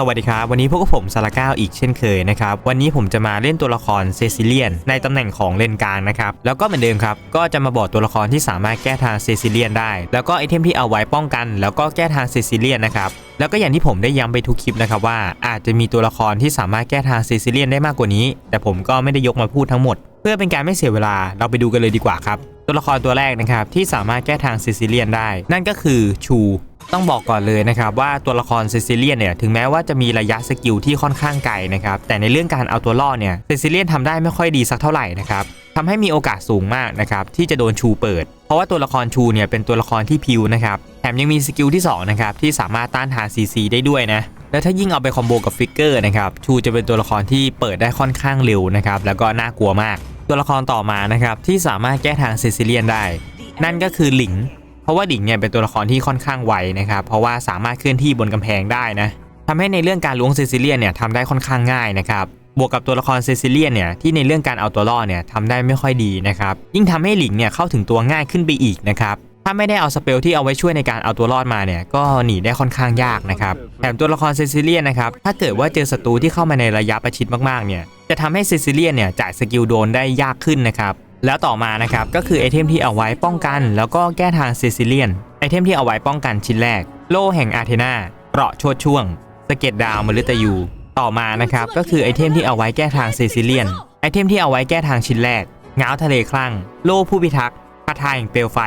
สวัสดีครับ วันนี้พวกผมซาราก้าอีกเช่นเคยนะครับ วันนี้ผมจะมาเล่นตัวละครเซซิเลียนในตำแหน่งของเลนกลางนะครับ แล้วก็เหมือนเดิมครับ ก็จะมาบอกตัวละครที่สามารถแก้ทางเซซิเลียนได้ แล้วก็ไอเทมที่เอาไว้ป้องกัน แล้วก็แก้ทางเซซิเลียนนะครับแล้วก็อย่างที่ผมได้ย้ำไปทุกคลิปนะครับว่าอาจจะมีตัวละครที่สามารถแก้ทางเซซิเลียนได้มากกว่านี้ แต่ผมก็ไม่ได้ยกมาพูดทั้งหมด เพื่อเป็นการไม่เสียเวลาเราไปดูกันเลยดีกว่าครับตัวละครตัวแรกนะครับที่สามารถแก้ทางเซซิเลียนได้ นั่นก็คือชู ต้องบอกก่อนเลยนะครับว่าตัวละครเซซิเลียนเนี่ยถึงแม้ว่าจะมีระยะสกิลที่ค่อนข้างไกลนะครับแต่ในเรื่องการเอาตัวรอดเนี่ยเซซิเลียนทำได้ไม่ค่อยดีสักเท่าไหร่นะครับทำให้มีโอกาสสูงมากนะครับที่จะโดนชูเปิด เพราะว่าตัวละครชูเนี่ยเป็นตัวละครที่พิวนะครับแถมยังมีสกิลที่สองนะครับที่สามารถต้านทาน CC ได้ด้วยนะแล้วถ้ายิ่งเอาไปคอมโบกับฟิกเกอร์นะครับชูจะเป็นตัวละครที่เปิดได้ค่อนข้างเร็วนะครับแล้วก็น่ากลัวมาก ตัวละครต่อมานะครับที่สามารถแก้ทางเซซิเลียนได้ นั่นก็คือหลิง ราะว่าดิ่งเนี่ยเป็นตัวละครที่ค่อนข้างไวนะครับ เพราะว่าสามารถเคลื่อนที่บนกำแพงได้นะทำให้ในเรื่องการล้วงเซซิเลียนเนี่ยทำได้ค่อนข้างง่ายนะครับบวกกับตัวละครเซซิเลียนเนี่ยที่ในเรื่องการเอาตัวรอดเนี่ยทำได้ไม่ค่อยดีนะครับยิ่งทำให้หลิงเนี่ยเข้าถึงตัวง่ายขึ้นไปอีกนะครับถ้าไม่ได้เอาสเปลที่เอาไว้ช่วยในการเอาตัวรอดมาเนี่ยก็หนีได้ค่อนข้างยากนะครับแถมตัวละครเซซิเลียนนะครับถ้าเกิดว่าเจอศัตรูที่เข้ามาในระยะประชิดมากๆเนี่ยจะทำให้เซซิเลียนเนี่ยจ่ายสกิลโดนได้ยากขึ้นนะครับ แล้วต่อมานะครับก็คือไอเทมที่เอาไว้ป้องกัน แล้วก็แก้ทางเซซิเลียนไอเทมที่เอาไว้ป้องกันชิ้นแรก โล่แห่งอาเทนาเปราะชดช่วงสเก็ตดาวมฤตยู ต่อมานะครับก็คือไอเทมที่เอาไว้แก้ทางเซซิเลียนไอเทมที่เอาไว้แก้ทางชิ้นแรกเงาทะเลคลั่ง โล่ผู้พิทักษ์คาถาแห่งเปลวไฟ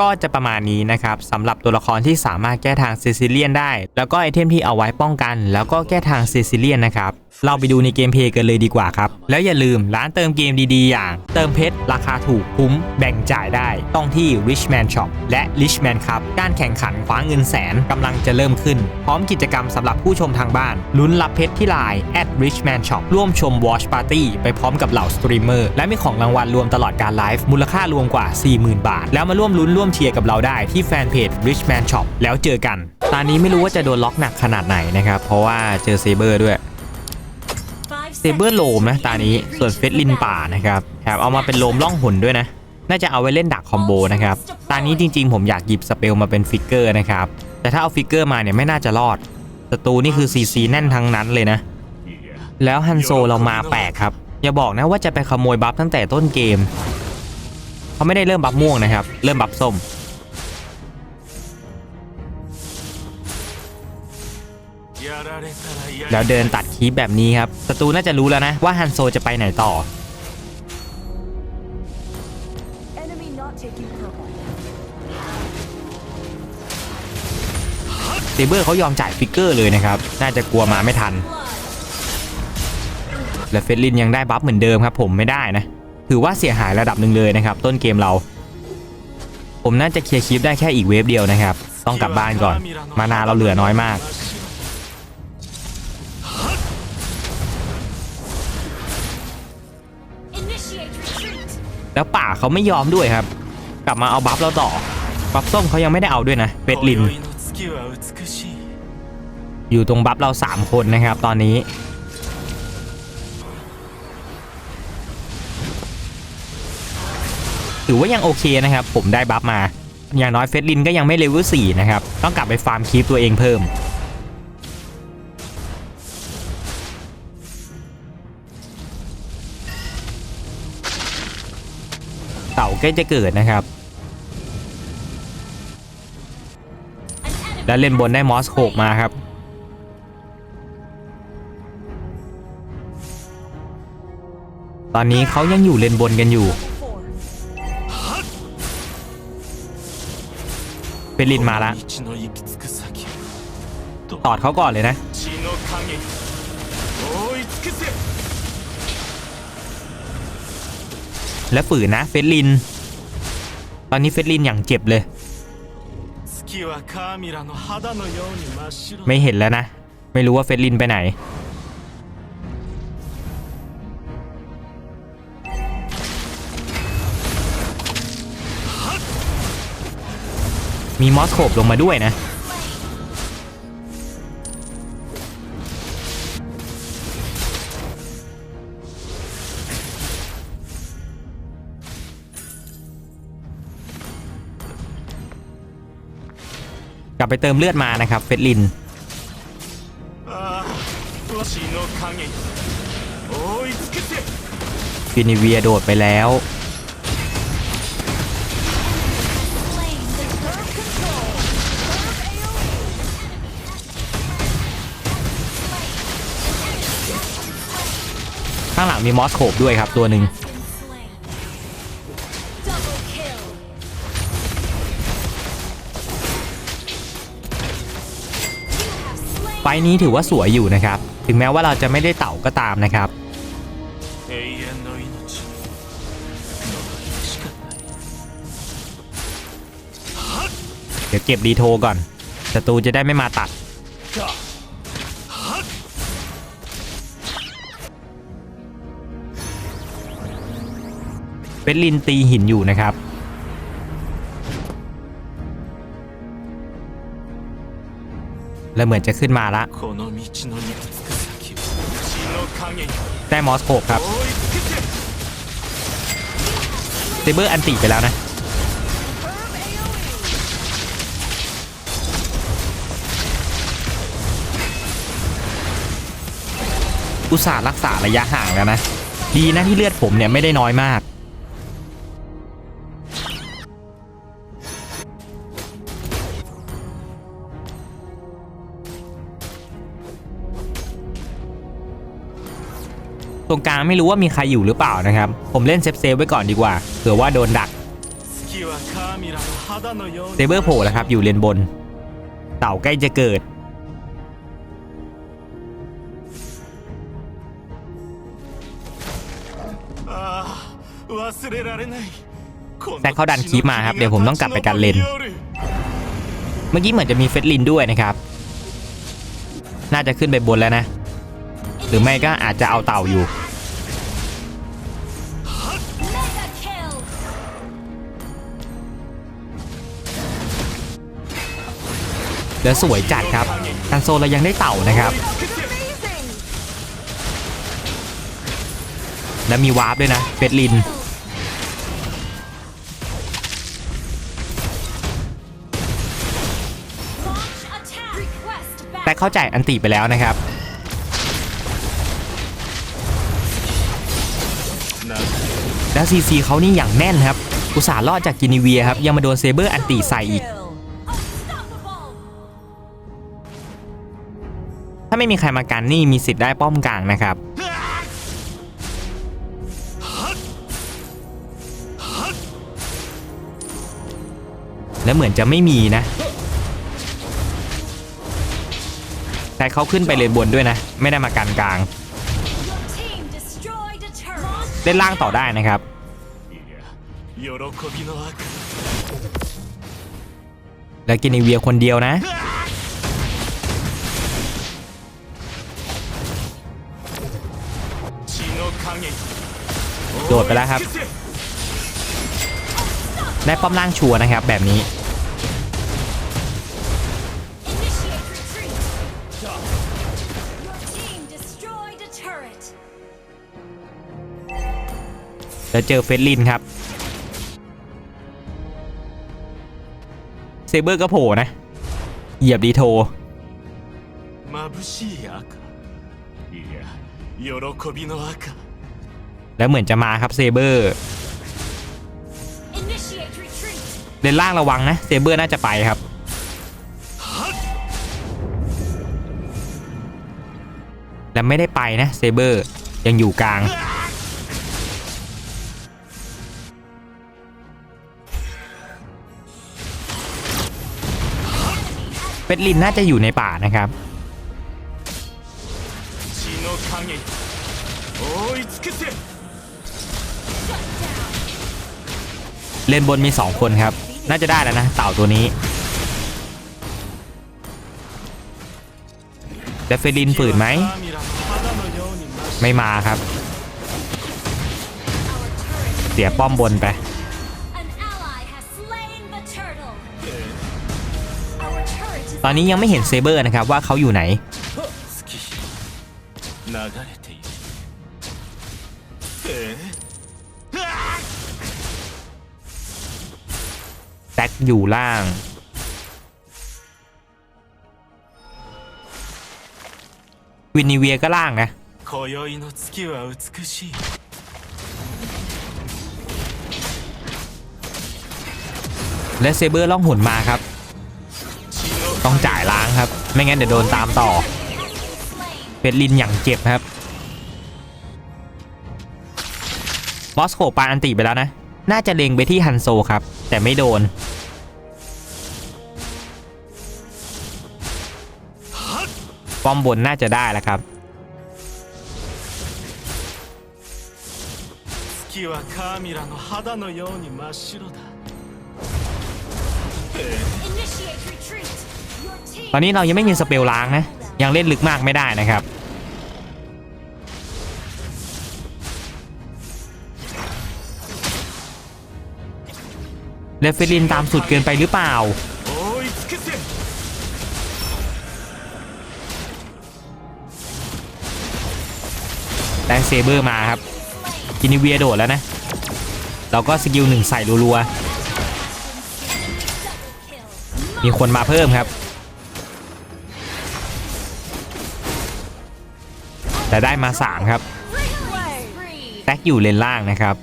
ก็จะประมาณนี้นะครับสำหรับตัวละครที่สามารถแก้ทางเซซิเลียนได้ แล้วก็ไอเทมที่เอาไว้ป้องกัน แล้วก็แก้ทางเซซิเลียนนะครับ เราไปดูในเกมเพลย์กันเลยดีกว่าครับ แล้วอย่าลืมร้านเติมเกมดีๆ อย่าง เติมเพชรราคาถูกคุ้มแบ่งจ่ายได้ต้องที่ Richman Shop และ Richman ครับการแข่งขันคว้าเงินแสนกำลังจะเริ่มขึ้น พร้อมกิจกรรมสำหรับผู้ชมทางบ้านลุ้นรับเพชรที่ไลน์ at Richman Shop ร่วมชม Watch Party ไปพร้อมกับเหล่าสตรีมเมอร์และมีของรางวัลรวมตลอดการไลฟ์มูลค่ารวมกว่า 40,000 บาท แล้วมาร่วมลุ้นร่วมเชียร์กับเราได้ที่แฟนเพจ Richman Shop แล้วเจอกัน ตอนนี้ไม่รู้ว่าจะโดนล็อกหนักขนาดไหนนะครับ เพราะว่าเจอเซเบอร์ด้วย เซเบอร์โลมนะตานี้ส่วนเฟสลินป่านะครับแถมเอามาเป็นโลมล่องหนด้วยนะ น่าจะเอาไว้เล่นดักคอมโบนะครับตานี้จริง ๆ ผมอยากหยิบสเปลมาเป็นฟิกเกอร์นะครับแต่ถ้าเอาฟิกเกอร์มาเนี่ยไม่น่าจะรอดศัตรูนี่คือซีซีแน่นทั้งนั้นเลยนะ แล้วฮันโซเรามาแปลกครับ อย่าบอกนะว่าจะไปขโมยบัฟตั้งแต่ต้นเกมเขาไม่ได้เริ่มบัฟม่วงนะครับ เริ่มบัฟส้ม แล้วเดินตัดคีบแบบนี้ครับศัตรูน่าจะรู้แล้วนะว่าฮันโซจะไปไหนต่อ Enemy not taking purple. เซเบอร์เขายอมจ่ายฟิกเกอร์เลยนะครับ น่าจะกลัวมาไม่ทัน และเฟรลินยังได้บัฟเหมือนเดิมครับ ผมไม่ได้นะ ถือว่าเสียหายระดับหนึ่งเลยนะครับ ต้นเกมเรา ผมน่าจะเคลียร์คลิปได้แค่อีกเวฟเดียวนะครับ ต้องกลับบ้านก่อน มานาเราเหลือน้อยมาก แล้วป่าเขาไม่ยอมด้วยครับ กลับมาเอาบัฟเราต่อบัฟส้มเขายังไม่ได้เอาด้วยนะเฟรลิน อยู่ตรงบัฟเรา 3 คนนะครับตอนนี้ ถือว่ายังโอเคนะครับ ผมได้บัฟมา อย่างน้อยเฟสลินก็ยังไม่เลเวล4นะครับ ต้องกลับไปฟาร์มคีปตัวเองเพิ่ม เต่าใกล้จะเกิดนะครับ แล้วเล่นบนได้มอสโคกมาครับ ตอนนี้เขายังอยู่เลนบนกันอยู่ four. เฟลินมาละตอดเขาก่อนเลยนะ และฝืนนะเฟสลิน ตอนนี้เฟสลินอย่างเจ็บเลย ไม่เห็นแล้วนะ ไม่รู้ว่าเฟสลินไปไหน มีมอสโคบลงมาด้วยนะับไปเติมเลือดมานะครับเฟดลินฟินิเวียโดดไปแล้วข้างหลังมีมอสโคบด้วยครับตัวหนึ่ง ไฟนี้ถือว่าสวยอยู่นะครับ ถึงแม้ว่าเราจะไม่ได้เต่าก็ตามนะครับเดี๋ยวเก็บดีโทก่อนศัตรูจะได้ไม่มาตัด เป็นลินตีหินอยู่นะครับ และเหมือนจะขึ้นมาละได้มอสโคบครับเซเบอร์อันตีไปแล้วนะ อุตส่าห์รักษาระยะห่างแล้วนะ ดีนะที่เลือดผมเนี่ยไม่ได้น้อยมาก รงกลางไม่รู้ว่ามีใครอยู่หรือเปล่านะครับ ผมเล่นเซฟเซฟไว้ก่อนดีกว่าเผื่อว่าโดนดักเซเบอร์โผล่แล้วครับอยู่เลนบน เต่าใกล้จะเกิด แซคเขาดันคีปมาครับ เดี๋ยวผมต้องกลับไปการเลน เมื่อกี้เหมือนจะมีเฟสลินด้วยนะครับ น่าจะขึ้นไปบนแล้วนะ หรือไม่ก็อาจจะเอาเต่าอยู่ แล้วสวยจัดครับทันโซเรายังได้เต่านะครับ แล้วมีวาร์ปด้วยนะเฟสลินแต่เข้าใจอันติไปแล้วนะครับแล้วซีซีเขานี่อย่างแน่นครับ อุตส่าห์รอดจากกินิเวียครับ ยังมาโดนเซเบอร์อันติใส่อีกาไม่มีใครมากันนี่มีสิทธิ์ได้ป้อมกลางนะครับและเหมือนจะไม่มีนะ แต่เขาขึ้นไปเลยบนด้วยนะ ไม่ได้มากันกลาง เล่นล่างต่อได้นะครับ และกินเวียคนเดียวนะ โดดไปแล้วครับ 覆い尽くせ ได้ป้อมล่างชัวร์นะครับ แบบนี้ Initiate retreat. Your team destroyed a turret. แล้วเจอเฟสลินครับ เซเบอร์ก็โผล่นะ เหยียบดีโท 眩しい赤いや喜びの赤 แล้วเหมือนจะมาครับเซเบอร์เลนล่างระวังนะเซเบอร์น่าจะไปครับและไม่ได้ไปนะเซเบอร์ยังอยู่กลาง เป็ดลินน่าจะอยู่ในป่านะครับ โเล่นบนมี 2 คนครับ น่าจะได้แล้วนะเต่าตัวนี้เดฟเฟดินฝืนไหม ไม่มาครับ เสียป้อมบนไป ตอนนี้ยังไม่เห็นเซเบอร์นะครับว่าเขาอยู่ไหน ท็กอยู่ล่างวินิเวียก็ล่างนะและเซเบอร์ล่องหุ่นมาครับ ต้องจ่ายล้างครับ ไม่งั้นเดี๋ยวโดนตามต่อ เป็ดลินอย่างเจ็บครับมอสโกปาอันติไปแล้วนะ น่าจะเล็งไปที่ฮันโซครับ แต่ไม่โดน ป้อมบนน่าจะได้แล้วครับ 月はカーミラの肌のように真っ白だ Initiate retreat. Your team ตอนนี้เรายังไม่มีสเปลล้างนะ ยังเล่นลึกมากไม่ได้นะครับ เลฟเฟลินตามสุดเกินไปหรือเปล่าแด้เซเบอร์มาครับ กินิเวียโดดแล้วนะ เราก็สกิลหนึ่งใส่รัวๆ มีคนมาเพิ่มครับ แต่ได้มาสามครับ แท็กอยู่เลนล่างนะครับ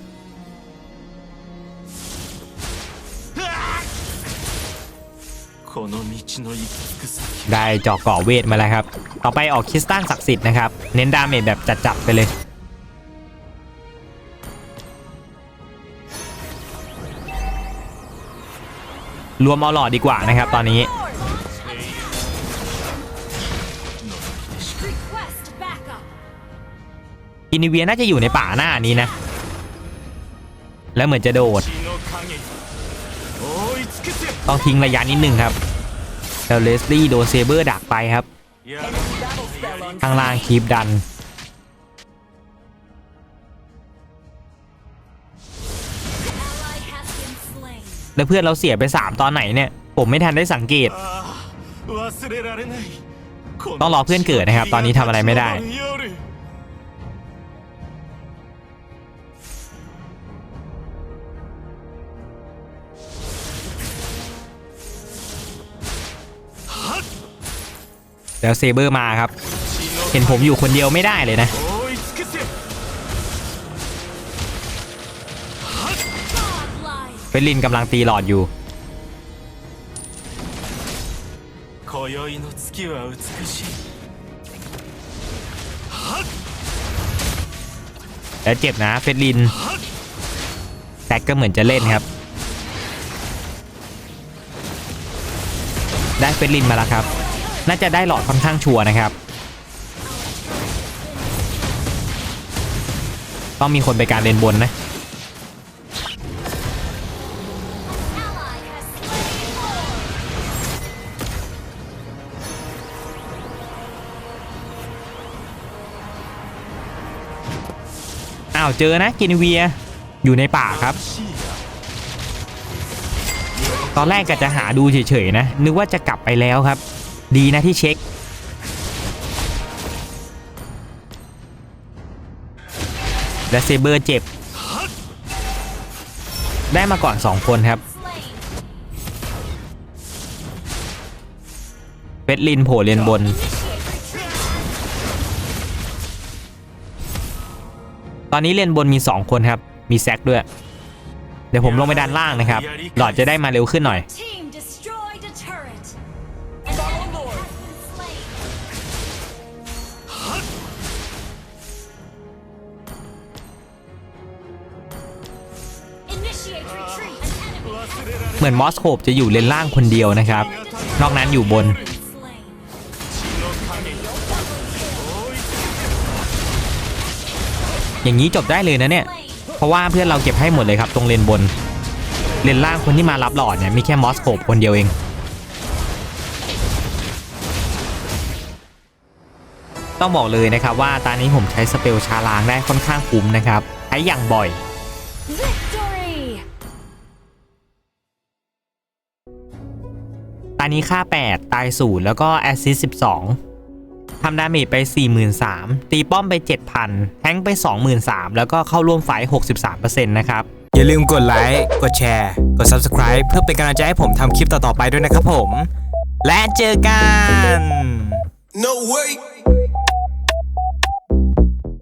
ได้จอกเกาะเวทมาแล้วครับ ต่อไปออกคริสตัลศักดิ์สิทธิ์นะครับ เน้นดาเมจแบบจัดๆไปเลย รวมเอาหลอดดีกว่านะครับตอนนี้ อินิเวียน่าจะอยู่ในป่าหน้านี้นะ แล้วเหมือนจะโดด ต้องทิ้งระยะนิดหนึ่งครับ แล้เลสลี่โดนเซเบอร์ดักไปครับข้างล่างคีบดัน แล้วเพื่อนเราเสียไป 3 ตอนไหนเนี่ย ผมไม่ทันได้สังเกต ต้องรอเพื่อนเกิดนะครับ ตอนนี้ทำอะไรไม่ได้ แล้วเซเบอร์มาครับ เห็นผมอยู่คนเดียวไม่ได้เลยนะ เฟลินกำลังตีหลอดอยู่แล้วเจ็บนะเฟลินแซกก็เหมือนจะเล่นครับ ได้เฟลินมาแล้วครับ น่าจะได้หลอดค่อนข้างชัวนะครับ ต้องมีคนไปการเลนบนนะอ้าวเจอนะกินเวียอยู่ในป่าครับ ตอนแรกก็จะหาดูเฉยๆนะ นึกว่าจะกลับไปแล้วครับ ดีนะที่เช็ค และเซเบอร์เจ็บ ได้มาก่อน 2 คนครับเฟสลินโผล่เลนบนตอนนี้เลนบนมี 2 คนครับ มีแซกด้วย เดี๋ยวผมลงไปด้านล่างนะครับ หลอดจะได้มาเร็วขึ้นหน่อย เหมือนมอสโคบจะอยู่เลนล่างคนเดียวนะครับ นอกนั้นอยู่บน อย่างนี้จบได้เลยนะเนี่ย เพราะว่าเพื่อนเราเก็บให้หมดเลยครับ ตรงเลนบน เลนล่างคนที่มารับหลอดเนี่ยมีแค่มอสโคบคนเดียวเองต้องบอกเลยนะครับว่าตอนนี้ผมใช้สเปลชาลางได้ค่อนข้างคุ้มนะครับใช้อย่างบ่อย ตอนนี้ค่า 8 ตาย0แล้วก็แอสซิส12ทำดาเมจไป 43,000 ตีป้อมไป 7,000 แทงค์ไป 23,000 แล้วก็เข้าร่วมไฟท์63%นะครับ อย่าลืมกดไลค์ กดแชร์ กด Subscribe เพื่อเป็นกำลังใจให้ผมทำคลิปต่อ ๆ ไปด้วยนะครับผม และเจอกัน No way.